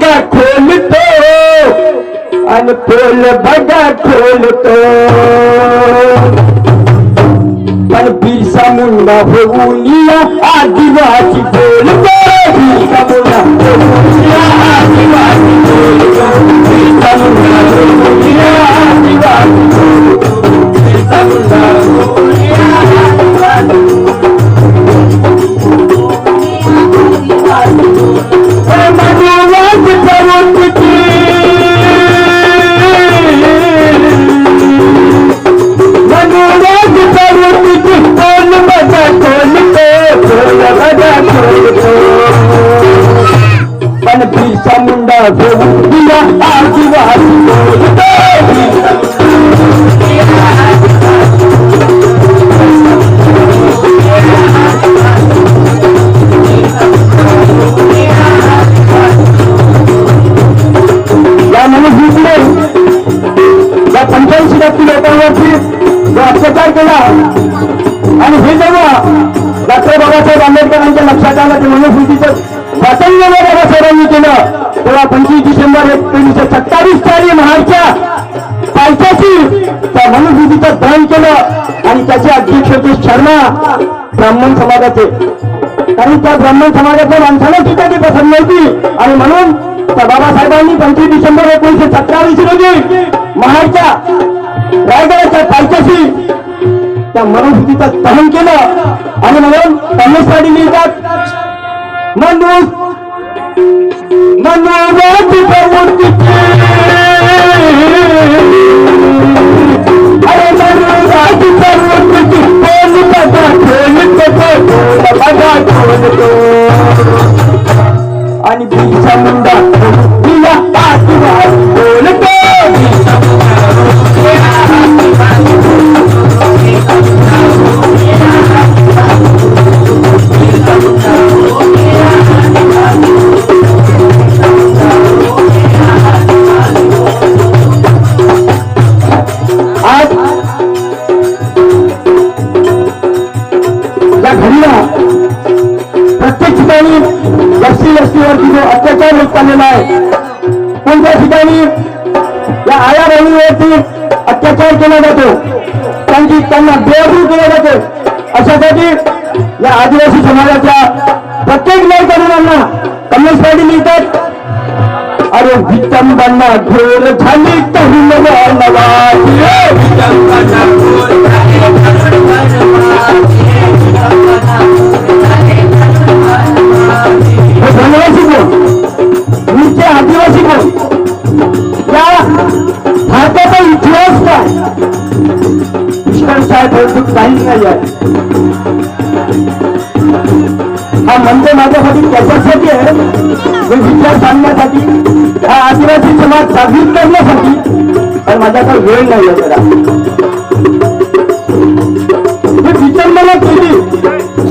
बघा खोलतो। आणि पोल बघा खोलतो। पण बिरसा मुंडा होऊन या आदिवासी बोलतो बिरसा मुंडा होऊन या आदिवासी बोलतो बिरसा मुंडा होऊन या आदिवासी बोलतो बिरसा मुंडा होऊन या आणि हे जेव्हा डॉक्टर बाबासाहेब आंबेडकरांच्या लक्षात आलं की मनुस्मृतीचं वाचन जेव्हा बाबासाहेबांनी केलं. तेव्हा पंचवीस डिसेंबर एकोणीसशे सत्तावीस साली महाडच्या पायथ्याशी त्या मनुस्मृतीचं दहन केलं. आणि त्याचे अध्यक्ष होते शर्मा ब्राह्मण समाजाचे. कारण त्या ब्राह्मण समाजाच्या माणसाला सुद्धा ती पसंत नव्हती. आणि म्हणून त्या बाबासाहेबांनी पंचवीस डिसेंबर एकोणीसशे सत्तावीस रोजी महाडच्या रायगडाच्या पायथ्याशी त्या मनुस्मृतीचं दहन केलं. आणि म्हणून कम्युनिस्टवादी लिहितात मनु मनोवादी प्रवृत्तीचे अरे मनोवादी प्रवृत्तीची कोण बघा खोलतो बघा खोलतो आणि बिरसा मुंडा या प्रत्येक ठिकाणी एससी एसटीवरती जो अत्याचार होत चाललेला आहे कोणत्या ठिकाणी या आया बहिणीवरती अत्याचार केला जातो त्यांची त्यांना बेअबू केला जातो अशासाठी या आदिवासी समाजाच्या प्रत्येक नौतरुणांना कम्युनिस्ट पार्टी लिहितात अरे विटंबना घोर झाली तरुण नवा नीचे या भारताचा इतिहास काय? साहेब बहुतेक काहीच नाही आहे. हा म्हणजे माझ्यासाठी कशासाठी आहे. हे विचार सांगण्यासाठी हा आदिवासी समाज जागृत करण्यासाठी पण माझ्याकडे वेळ नाही आहे जरा. हे मला केली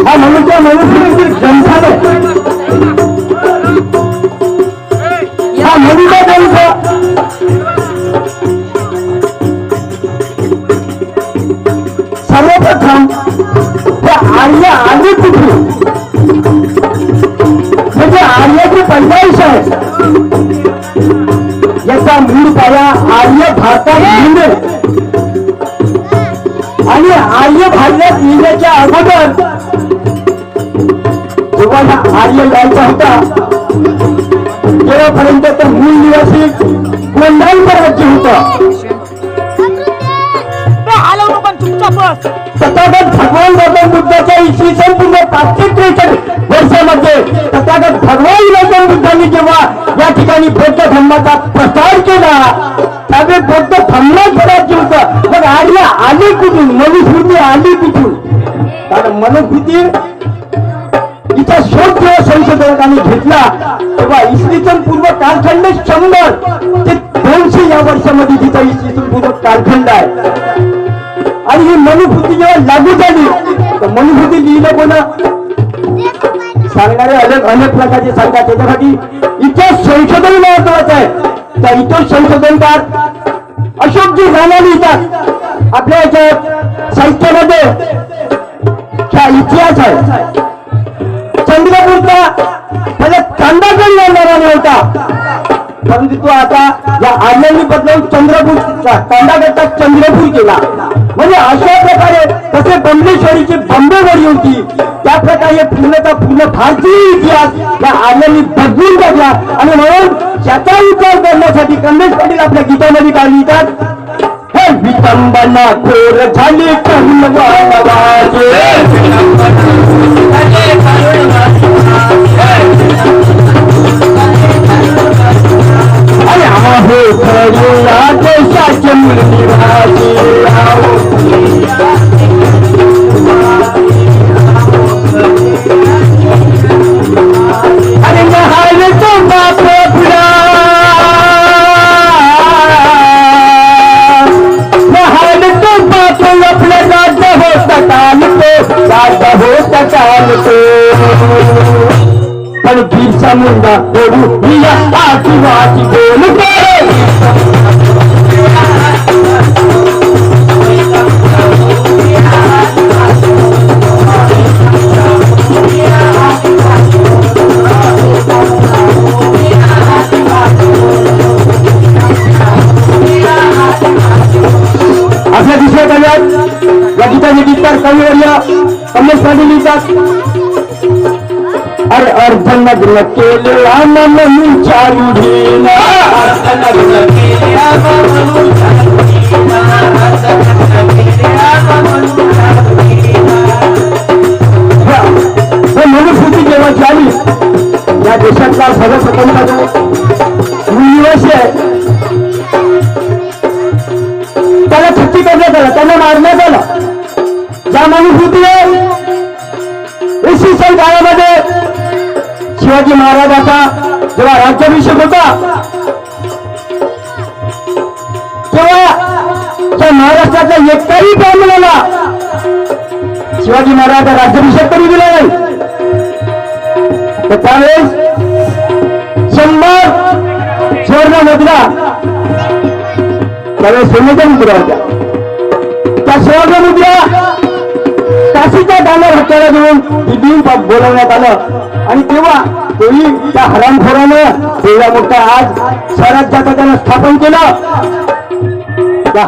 हा मनुष्य मनुष्य ग्रंथालय. भारतात लिहिले. आणि आर्य भारतात लिहिण्याच्या अगोदर जेव्हा आर्य यायचा होता तेव्हापर्यंत तो मूळ निवासी गोंधांचं राज्य होतं. तथागत भगवान गौतम बुद्धाच्या इसवी सन पूर्व पाचशे त्रेसष्ट वर्षामध्ये तथागत भगवान गौतम बुद्धांनी जेव्हा या ठिकाणी बौद्ध धर्माचा प्रसार केला त्यावेळी फक्त धर्माचं करायचे होतं. मग आर्य आली कुठून? मनुस्मृती आली कुठून? कारण मनुस्मृती तिचा शोध जेव्हा संशोधकांनी घेतला. तेव्हा इसवी सन पूर्व कालखंड शंभर. ते दोनशे या वर्षामध्ये तिचा इसवी सन पूर्व कालखंड आहे. आणि ही मनुस्मृती जेव्हा लागू झाली तर मनुस्मृती लिहिलं कोणा? सांगणारे अनेक अनेक प्रकारचे सांगतात. त्याच्यासाठी इतिहास संशोधन महत्वाचं आहे त्या इतिहास संशोधनकार अशोकजी राणा लिहितात आपल्या याच्या साहित्यामध्ये हा इतिहास आहे. चंद्रपूरचा त्याला कांदा कांदाकड येणारा नव्हता परंतु तो आता या आर्यांनी बदलून चंद्रपूर कांदागडचा चंद्रपूर केला. म्हणजे अशा प्रकारे तसे बंबलेश्वरीची बंबेवडी होती. प्रकारे पूर्णचा फुलं भारतीय इतिहास या आर्यांनी बदलून बघला आणि म्हणून त्याचा विचार करण्यासाठी कमलेश पाटील आपल्या गीतामध्ये काय लिहितात हे विटंबना खोर झाली करुण काल तो राज्य पण बिरसा मुंडा बोलू हिया आदिवासी बोलू आपल्या कमलेश पाटील लिहितात अरे अर्धन लग्न केले राम म्हणून चालू घेला हे मनुस्मृती जेव्हा झाली या देशातला सर्वप्रथम निवासी आहे त्याला छत्ती करण्यात आला त्यांना मारण्यात आलं ज्या मनुस्मृतीने शिवाजी महाराजाचा जेव्हा राज्याभिषेक होता तेव्हा त्या महाराष्ट्रातल्या एकही ब्राह्मणाला शिवाजी महाराजा राज्याभिषेक तरी दिला नाही? तर त्यावेळेस शंभर सुवर्ण त्यावेळेस सोन्याच्या मुद्रा होत्या. त्या सुवर्ण मुद्रा काशीच्या डांगर हत्याला देऊन दिदीन बोलवण्यात आलं. आणि तेव्हा कोणी त्या हरामखोरानं एवढ्या मोठ्या आज स्वराज्याचं त्यानं स्थापन केलं? त्या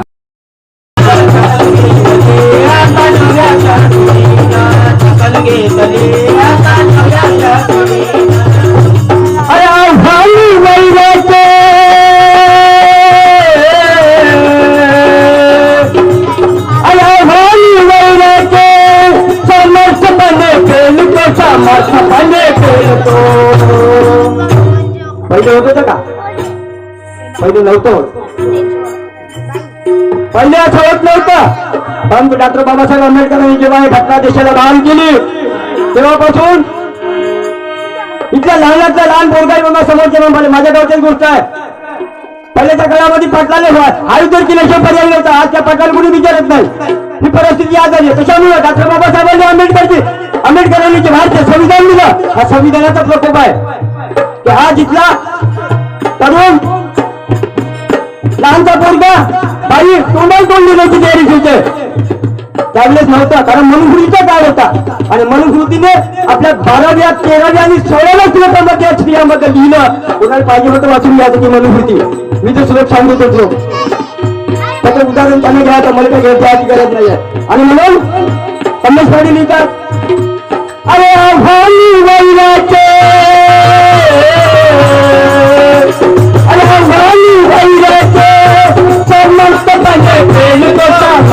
नव्हतं. होत. पहिले होत नव्हतं. पण डॉक्टर बाबासाहेब आंबेडकरांनी जेव्हा घटना देशाला बहाल केली तेव्हापासून इथल्या लहानातल्या लहान पोरगाई बाबा समोर जेव्हा माझ्या गावच्याच गोष्ट आहे. पहिल्याच्या काळामध्ये पाटलाने आयुधर केल्याशिवाय पर्याय नव्हता. आज त्या पाटलाला कुणी विचारत नाही. ही परिस्थिती आज आली कशामुळे? डॉक्टर बाबासाहेबांनी आंबेडकरची आंबेडकरांनी जे भारतीय संविधान दिलं हा संविधानाचा प्रकोप आहे. की हा जिथला तरुण लहानचा पोरगा. बाई तोंडाला तोंड देण्याची तयारी ठेवते त्यावेळेस नव्हता कारण मनुस्मृतीचा काळ होता. आणि मनुस्मृतीने आपल्या बाराव्या तेराव्या आणि सोळाव्या श्लोकामध्ये या स्त्रियामध्ये लिहिलं. कोणाला पाहिजे होतं वाचून घ्यायचं ती मनुस्मृती? मी ते सुलभ सांगत होतो त्याचं उदाहरण त्यांनी घ्यायचं मला काही घ्यायची गरज नाही आहे आणि म्हणून पन्नास पाणी लिहितात. अरे आव्हानी वैराचे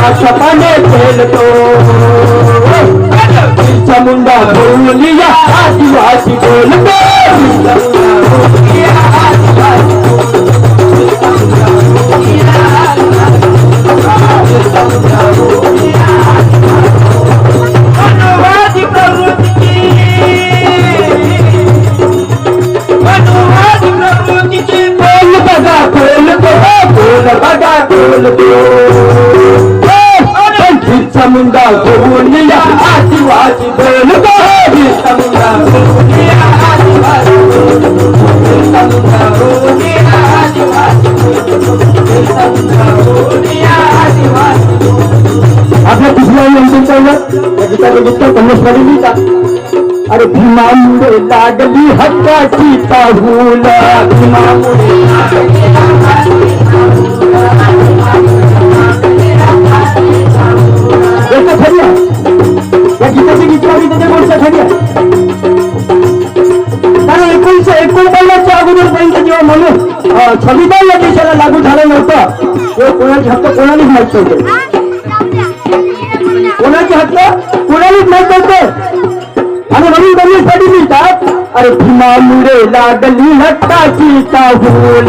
समाजपणे पेलतो तिचा मुंडा बोलली या आदिवासी बोलतो. बोल बोलतो बोल आदिवासी बोलतो. आपल्या दुसऱ्या अंतिम पहिलं या गीताचे गीत अरे भीमामुळे लागली हक्काची पाहुला भीमामुळे एकोणीसशे एकोणपन्नासच्या अगोदरपर्यंत जेव्हा म्हणून संविधान या देशाला लागू झालं नव्हतं तेव्हा कोणाचे हक्क कोणालाच माहीत नव्हते कोणाचे हक्क कोणालाच माहीत नव्हते आणि म्हणून त्यांनी साठी लिहितात अरे भीमामुळे लागली हक्काची चाहूल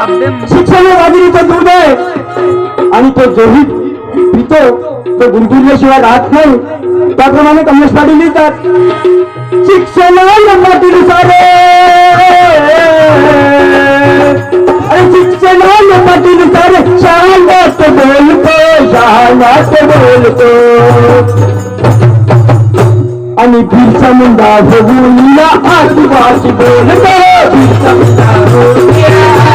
शिक्षण हे वाघिणीचं दूध आहे. आणि तो जोही पितो तो गुंतवल्याशिवाय राहत नाही. त्याप्रमाणे कमलेश पाटील लिहितात शिक्षणाला पाटील सारे. अरे शिक्षणाला पाटील सारे. शाळात बोलतो शाळात बोलतो. आणि बिरसा मुंडा होऊन आदिवासी बोलतो. बिरसा मुंडा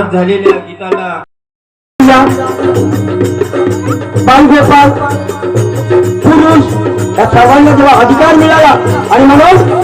आताच झालेल्या गीताला. पुरुष या सर्वांना जेव्हा अधिकार मिळाला आणि म्हणून